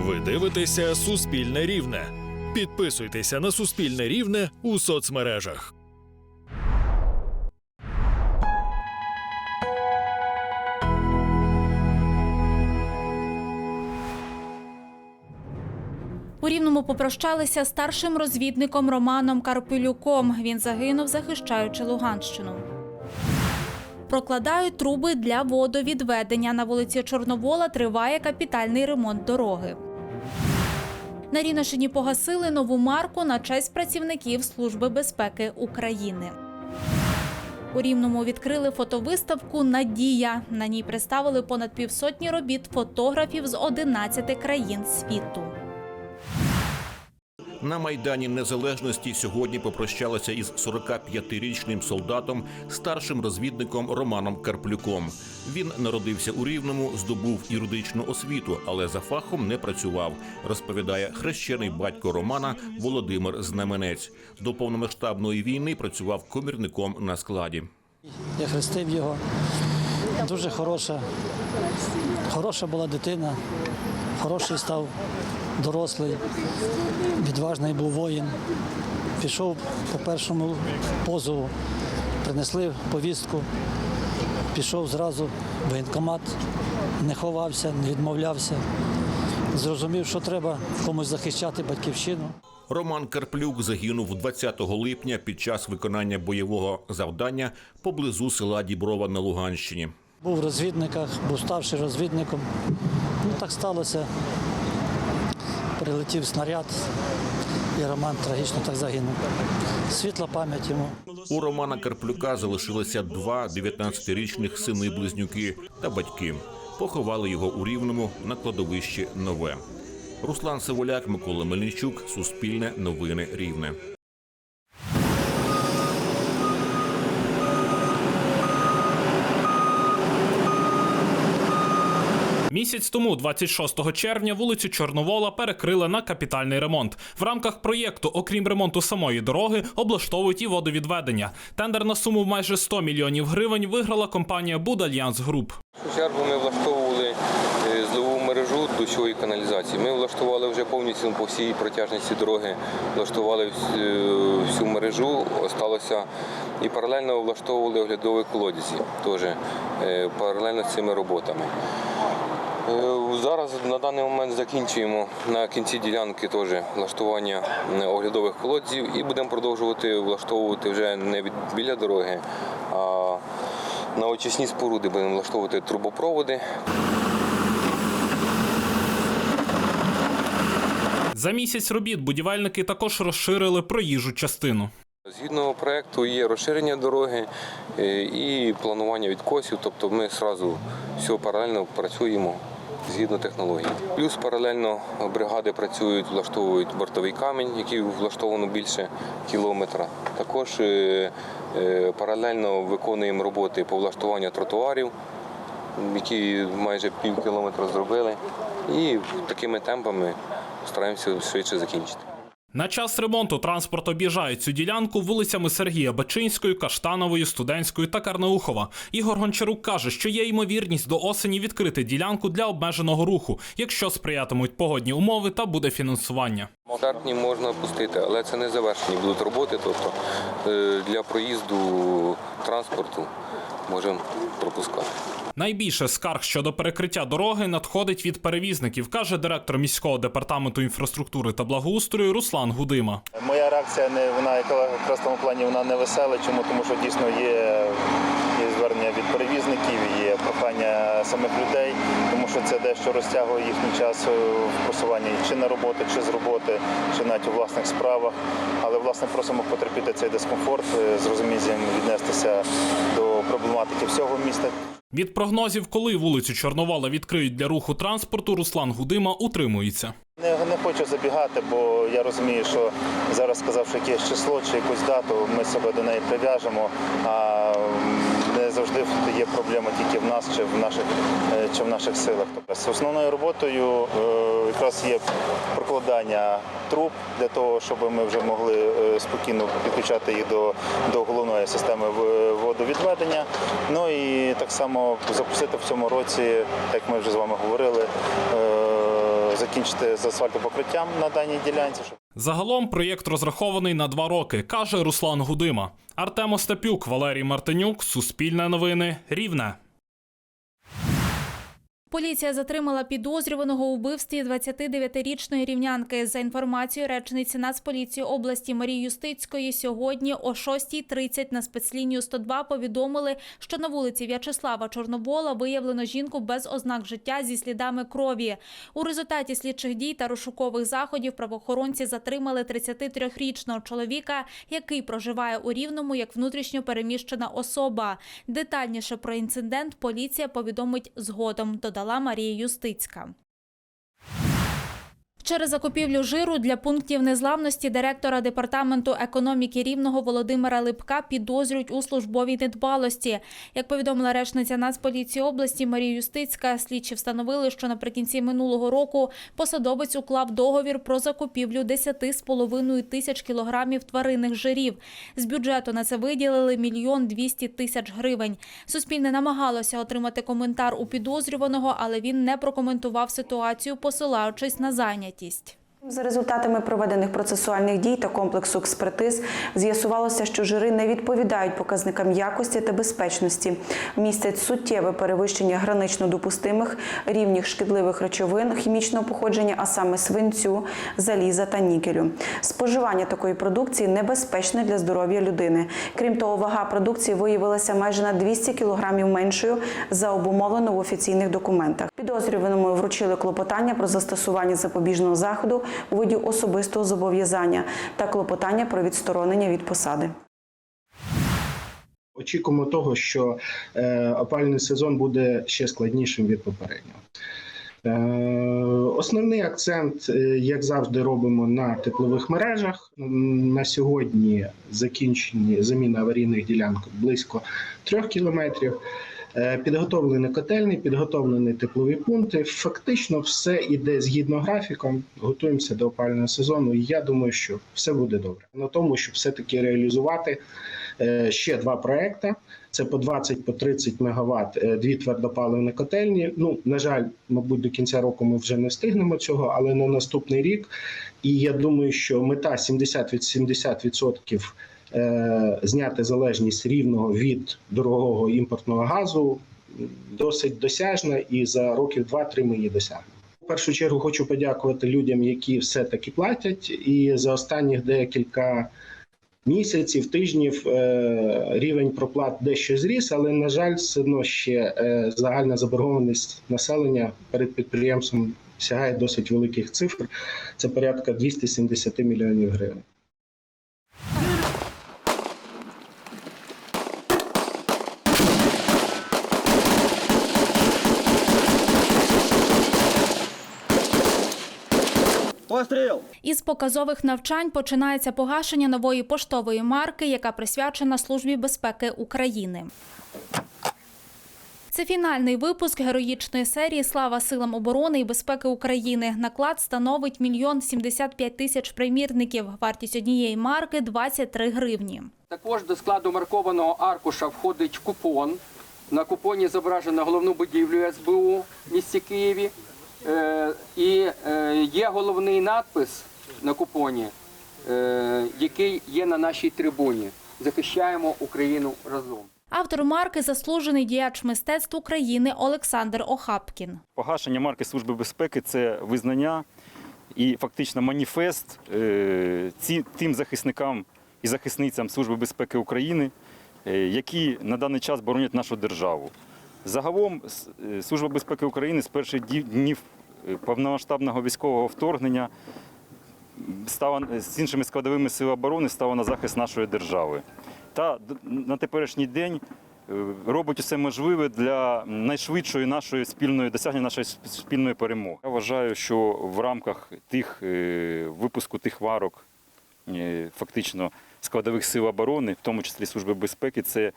Ви дивитеся Суспільне Рівне. Підписуйтеся на Суспільне Рівне у соцмережах. У Рівному попрощалися старшим розвідником Романом Карпелюком. Він загинув, захищаючи Луганщину. Прокладають труби для водовідведення. На вулиці Чорновола триває капітальний ремонт дороги. На Рінашині погасили нову марку на честь працівників Служби безпеки України. У Рівному відкрили фотовиставку Надія. На ній представили понад півсотні робіт фотографів з 11 країн світу. На майдані Незалежності сьогодні попрощалися із 45-річним солдатом, старшим розвідником Романом Карплюком. Він народився у Рівному, здобув юридичну освіту, але за фахом не працював. Розповідає хрещений батько Романа Володимир Знаменець. До повномасштабної війни працював комірником на складі. Я хрестив його. Дуже хороша, хороша була дитина, хороший став дорослий, відважний був воїн. Пішов по першому позову, принесли повістку, пішов зразу в воєнкомат, не ховався, не відмовлявся. Зрозумів, що треба комусь захищати батьківщину. Роман Карплюк загинув 20 липня під час виконання бойового завдання поблизу села Діброва на Луганщині. Був в розвідниках, був старший розвідником. Ну так сталося. Прилетів снаряд, і Роман трагічно так загинув. Світла пам'ять йому. У Романа Карплюка залишилося два 19-річних сини-близнюки та батьки. Поховали його у Рівному на кладовищі Нове. Руслан Сиволяк, Микола Мельничук, Суспільне новини Рівне. Місяць тому, 26 червня, вулицю Чорновола перекрили на капітальний ремонт. В рамках проєкту, окрім ремонту самої дороги, облаштовують і водовідведення. Тендер на суму майже 100 мільйонів гривень виграла компанія Будальянс Груп. Чергу ми влаштовували е, зливову мережу дощової каналізації. Ми влаштували вже повністю по всій протяжності дороги, влаштували всю- всю мережу, осталося і паралельно влаштовували оглядові колодязі, теж е, паралельно з цими роботами. Е, Зараз на даний момент закінчуємо на кінці ділянки теж влаштування е, оглядових колодзів і будемо продовжувати влаштовувати вже не від біля дороги, а на очисні споруди будемо влаштовувати трубопроводи. За місяць робіт будівельники також розширили проїжджу частину. Згідно проекту є розширення дороги е, і планування відкосів, тобто ми одразу все паралельно працюємо згідно технології. Плюс паралельно бригади працюють, влаштовують бортовий камінь, який влаштовано більше кілометра. Також е, е, паралельно виконуємо роботи по влаштуванню тротуарів, які майже пів кілометра зробили. І такими темпами стараємося швидше закінчити. На час ремонту транспорт об'їжджає цю ділянку вулицями Сергія Бачинської, Каштанової, Студентської та Карнаухова. Ігор Гончарук каже, що є ймовірність до осені відкрити ділянку для обмеженого руху, якщо сприятимуть погодні умови та буде фінансування. Серпні можна пустити, але це не завершені будуть роботи. Тобто е, для проїзду транспорту можемо пропускати. Найбільше скарг щодо перекриття дороги надходить від перевізників, каже директор міського департаменту інфраструктури та благоустрою Руслан Гудима. Моя реакція не вона якраз в тому плані вона не весела. Чому? Тому що дійсно є, є звернення від перевізників, є прохання самих людей, тому що це дещо розтягує їхній час в просуванні чи на роботи, чи з роботи, чи навіть у власних справах. Але власне просимо потерпіти цей дискомфорт, е, з розумінням віднестися до проблематики всього міста. Від прогнозів, коли вулицю Чорновала відкриють для руху транспорту, Руслан Гудима утримується. Не, не хочу забігати, бо я розумію, що зараз сказавши якесь число чи якусь дату, ми себе до неї прив'яжемо. А завжди є проблема тільки в нас чи в наших е, чи в наших силах. Тобто основною роботою е, якраз є прокладання труб для того, щоб ми вже могли е, спокійно підключати їх до, до головної системи водовідведення. Ну і так само запустити в цьому році, як ми вже з вами говорили. закінчити з асфальтопокриттям на даній ділянці. Загалом проєкт розрахований на два роки, каже Руслан Гудима. Артем Остапюк, Валерій Мартинюк, Суспільне новини, Рівне. Поліція затримала підозрюваного у вбивстві 29-річної рівнянки. За інформацією речниці Нацполіції області Марії Юстицької, сьогодні о 6.30 на спецлінію 102 повідомили, що на вулиці В'ячеслава Чорновола виявлено жінку без ознак життя зі слідами крові. У результаті слідчих дій та розшукових заходів правоохоронці затримали 33-річного чоловіка, який проживає у Рівному як внутрішньо переміщена особа. Детальніше про інцидент поліція повідомить згодом, додала Марія Юстицька. Через закупівлю жиру для пунктів незламності директора департаменту економіки рівного Володимира Липка підозрюють у службовій недбалості. Як повідомила речниця Нацполіції області Марія Юстицька, слідчі встановили, що наприкінці минулого року посадовець уклав договір про закупівлю 10,5 тисяч кілограмів тваринних жирів. З бюджету на це виділили мільйон 200 тисяч гривень. Суспільне намагалося отримати коментар у підозрюваного, але він не прокоментував ситуацію, посилаючись на зайнятість. За результатами проведених процесуальних дій та комплексу експертиз з'ясувалося, що жири не відповідають показникам якості та безпечності, містять суттєве перевищення гранично допустимих рівнів шкідливих речовин хімічного походження, а саме свинцю, заліза та нікелю. Споживання такої продукції небезпечне для здоров'я людини. Крім того, вага продукції виявилася майже на 200 кг меншою за обумовлено в офіційних документах. Підозрюваному вручили клопотання про застосування запобіжного заходу у виді особистого зобов'язання та клопотання про відсторонення від посади. Очікуємо того, що е, опалювальний сезон буде ще складнішим від попереднього. Е, основний акцент, е, як завжди, робимо на теплових мережах. На сьогодні закінчені заміна аварійних ділянок близько трьох кілометрів. Підготовлені котельні, підготовлені теплові пункти. Фактично, все йде згідно графіком. Готуємося до опалювального сезону. І я думаю, що все буде добре. На тому, щоб все-таки реалізувати е, ще два проекти. Це по 20 по 30 мегаватт, е, дві твердопаливні котельні. Ну на жаль, мабуть, до кінця року ми вже не встигнемо цього, але на наступний рік. І я думаю, що мета 70 від 70% е, зняти залежність рівного від дорогого імпортного газу досить досяжна, і за років 2-3 ми її досягнемо. В першу чергу хочу подякувати людям, які все таки платять, і за останніх декілька місяців, тижнів е, рівень проплат дещо зріс, але на жаль, все одно ще е, загальна заборгованість населення перед підприємством сягає досить великих цифр. Це порядка 270 мільйонів гривень. Із показових навчань починається погашення нової поштової марки, яка присвячена Службі безпеки України. Це фінальний випуск героїчної серії Слава силам оборони і безпеки України. Наклад становить мільйон 75 тисяч примірників. Вартість однієї марки 23 гривні. Також до складу маркованого аркуша входить купон. На купоні зображено головну будівлю СБУ в місті Києві. Е, І е, є головний надпис на купоні, е, який є на нашій трибуні. Захищаємо Україну разом. Автор марки заслужений діяч мистецтв України Олександр Охапкін. Погашення марки Служби безпеки це визнання і фактично маніфест е, ці, тим захисникам і захисницям Служби безпеки України, е, які на даний час боронять нашу державу. Загалом Служба безпеки України з перших дів- днів повномасштабного військового вторгнення стала з іншими складовими сил оборони стала на захист нашої держави. Та на теперішній день е, робить усе можливе для найшвидшої нашої спільної досягнення нашої спільної перемоги. Я вважаю, що в рамках тих е, випуску тих варок, е, фактично складових сил оборони, в тому числі Служби безпеки, це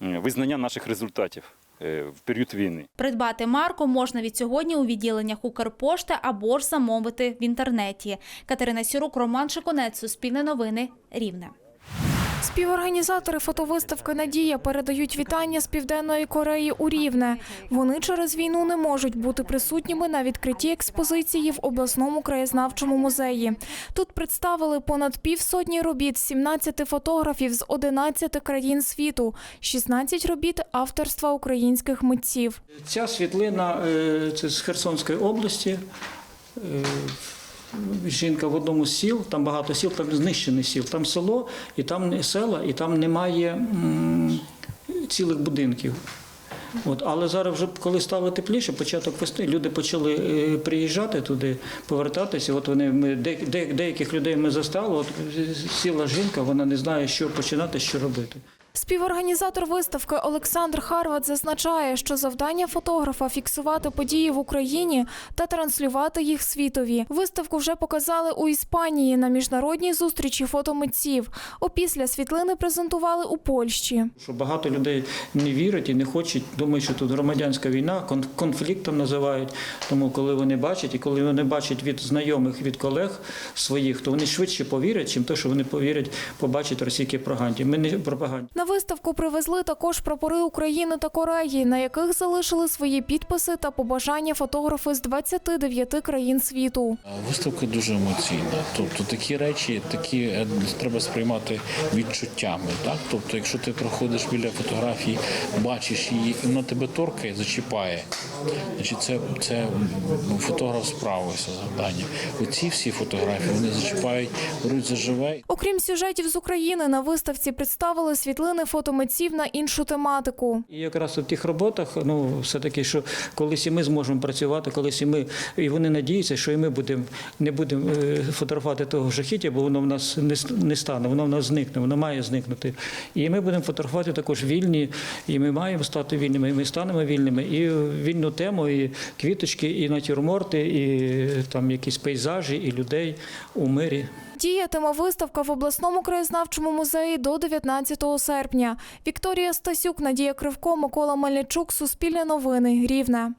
визнання наших результатів в період війни. Придбати марку можна від сьогодні у відділеннях Укрпошти або ж замовити в інтернеті. Катерина Сірук, Роман Шиконець, Суспільне новини, Рівне. Співорганізатори фотовиставки Надія передають вітання з Південної Кореї у Рівне. Вони через війну не можуть бути присутніми на відкритті експозиції в обласному краєзнавчому музеї. Тут представили понад півсотні робіт 17 фотографів з 11 країн світу, 16 робіт авторства українських митців. Ця світлина е, це з Херсонської області. Жінка в одному з сіл, там багато сіл, там знищений сіл. Там село, і там села, і там немає м, цілих будинків. От, але зараз вже коли стало тепліше, початок весни, люди почали е, приїжджати туди, повертатися. От вони ми де, де, деяких людей ми застали. От сіла жінка, вона не знає, що починати, що робити. Співорганізатор виставки Олександр Харват зазначає, що завдання фотографа фіксувати події в Україні та транслювати їх світові. Виставку вже показали у Іспанії на міжнародній зустрічі фотомитців. Опісля світлини презентували у Польщі. Що багато людей не вірять і не хочуть, думають, що тут громадянська війна, кон- конфліктом називають. Тому коли вони бачать, і коли вони бачать від знайомих, від колег своїх, то вони швидше повірять, чим те, що вони повірять, побачать в російській пропаганді. Ми не пропаганді. Виставку привезли також прапори України та Кореї, на яких залишили свої підписи та побажання фотографи з 29 країн світу. Виставка дуже емоційна. Тобто такі речі, такі е, треба сприймати відчуттями. Так, тобто, якщо ти проходиш біля фотографії, бачиш її, і вона тебе торкає, зачіпає. Значить, це, це фотограф справився з завданням. Оці всі фотографії вони зачіпають, беруть заживе. Окрім сюжетів з України, на виставці представили світлини фотомитців на іншу тематику. І якраз у тих роботах, ну все-таки, що колись і ми зможемо працювати, колись і ми, і вони надіються, що і ми будемо не будемо е, фотографувати того жахіття, бо воно в нас не не стане, воно в нас зникне, воно має зникнути. І ми будемо фотографувати також вільні, і ми маємо стати вільними, і ми станемо вільними. І вільну тему, і квіточки, і натюрморти, і там якісь пейзажі, і людей у мирі. Діятиме виставка в обласному краєзнавчому музеї до 19 серпня. Вікторія Стасюк, Надія Кривко, Микола Мельничук, Суспільне новини, Рівне.